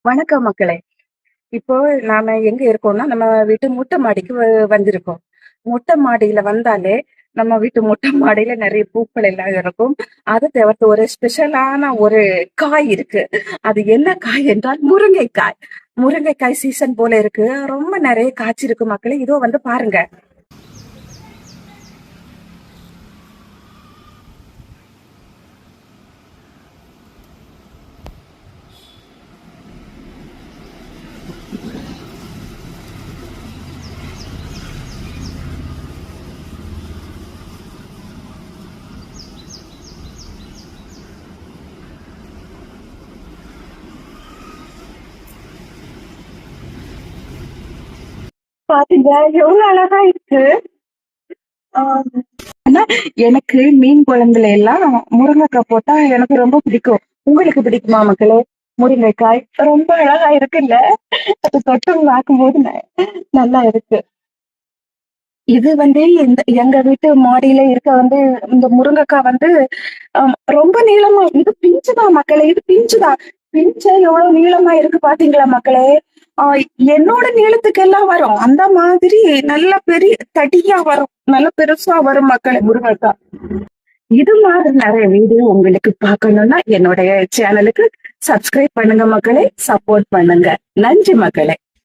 வணக்கம் மக்களே. இப்போ நாம எங்க இருக்கோம்னா நம்ம வீட்டு முட்டை மாடிக்கு வ- வந்திருக்கோம். முட்டை மாடியில வந்தாலே நம்ம வீட்டு முட்டை மாடியில நிறைய பூக்கள் எல்லாம் இருக்கும். அது தவிர்த்து ஒரு ஸ்பெஷலான ஒரு காய் இருக்கு. அது என்ன காய் என்றால் முருங்கைக்காய். முருங்கைக்காய் சீசன் போல இருக்கு. ரொம்ப நிறைய காய்ச்சி இருக்கு மக்களே. இதோ வந்து பாருங்க. பாத்தீங்க எவ்வளவு அழகா இருக்கு. ஆனா எனக்கு மீன் குழம்புல எல்லாம் முருங்கைக்காய் போட்டா எனக்கு ரொம்ப பிடிக்கும். உங்களுக்கு பிடிக்குமா மக்களே? முருங்கைக்காய் ரொம்ப அழகா இருக்குல்ல? அது தொட்டம் பார்க்கும் போது நல்லா இருக்கு. இது வந்து இந்த எங்க வீட்டு மாடியில இருக்க வந்து இந்த முருங்கைக்காய் வந்து ரொம்ப நீளமா இது பிஞ்சுதான் மக்களே இது பிஞ்சுதான். பிஞ்ச எவ்வளவு நீளமா இருக்கு பாத்தீங்களா மக்களே? என்னோட நீளத்துக்கு எல்லாம் வரும். அந்த மாதிரி நல்ல பெரிய தடியா வரும். நல்ல பெருசா வரும் மக்களை முருங்கைக்காய் இது மாதிரி நிறைய வீடியோ உங்களுக்கு பார்க்கணும்னா என்னுடைய சேனலுக்கு சப்ஸ்கிரைப் பண்ணுங்க மக்களே சப்போர்ட் பண்ணுங்க. நன்றி மக்களே.